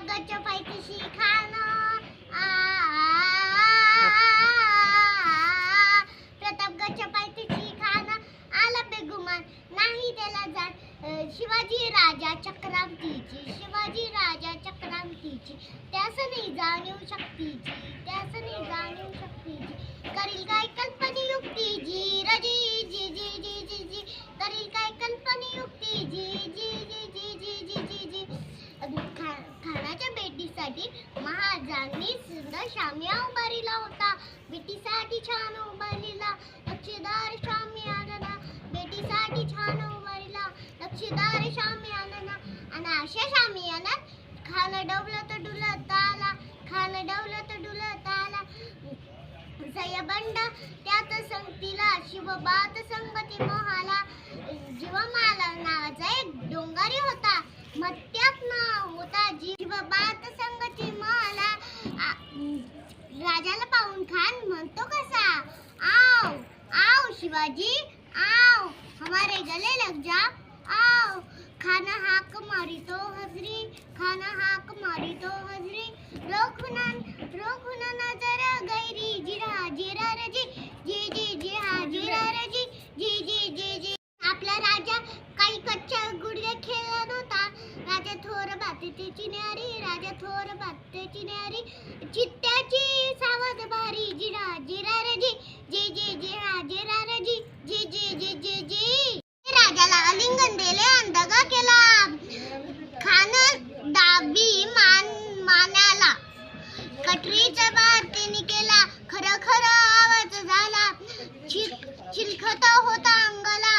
प्रतापगडच्या पायथ्याशी खाणं आ, आ, आ, प्रतापगडच्या पायथ्याशी खाणं आला बेगुमान नाही त्याला जाण शिवाजी राजा चक्रांतीची शिवाजी राजा चक्रांतीची त्यासनी जाणीव शक्तीची खानाच्या बेटीसाठी महाराजांनी सुंदर शामिया उभारीला होता. बेटीसाठी छान उभारलेला लक्षदार शामियाना बेटीसाठी छान उभारला. लक्षदार शामियाना आणि अशा शामियाला खान डवलं तर डुलत आला. खान डवलं तर डुलत आला. जयबंड त्यात संगतीला शिवबात संगती मोहाला. खान म्हणतो कसा? आओ आओ शिवाजी आओ हमारे गले लग जा आओ. खाना हाक मारी तो हजरी खाना हाक मारी तो हजरी. रोखुना रोखुना नजर गैरी जिरा जिरा रजी जी जी जी हा जिरा रजी जी जी जी जी. आपला राजा काही कच्च्या गुडघ्या खेळला नव्हता. राजा थोर बातेची न्यारी राजा थोर बातेची न्यारी. चित्त चिलखत होता अंगाला.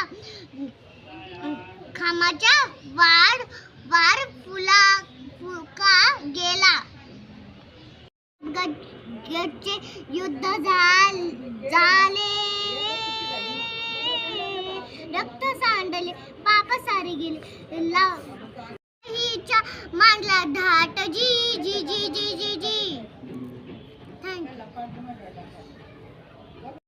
खामाच्या वाढ वार फुला फुका गेला. गच्चे युद्ध झाले रक्त सांडले पाप सारे गेले. लाहीच्या मांडला धाट. जी जी जी जी जी जी. थँक्यू